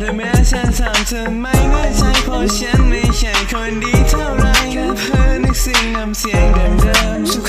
แต่แม้ฉันทำเธอไม่แน่ใจเพราะฉันไม่ใช่คนดีเท่าไรแค่เพื่อนึกสิ่งนำเสียงเดิมๆ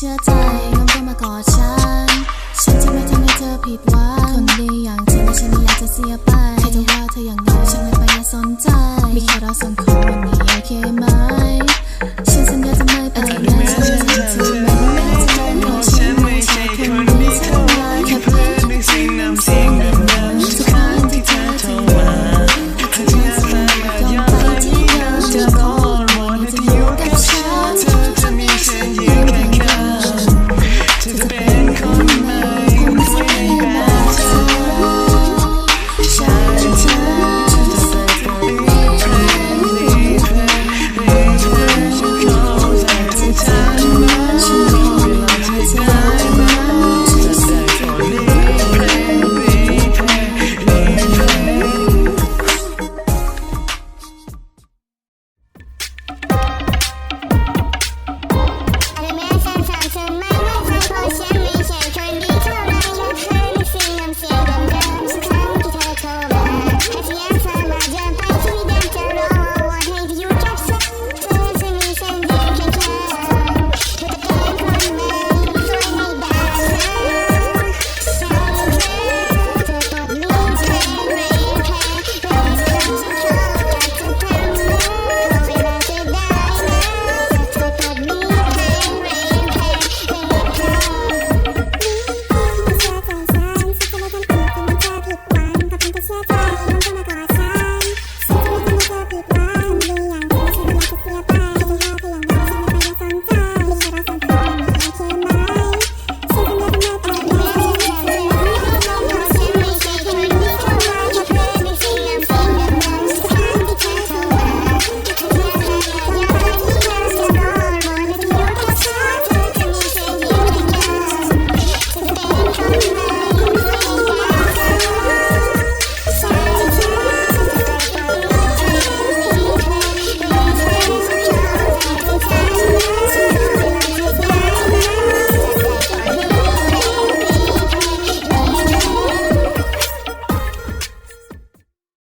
却在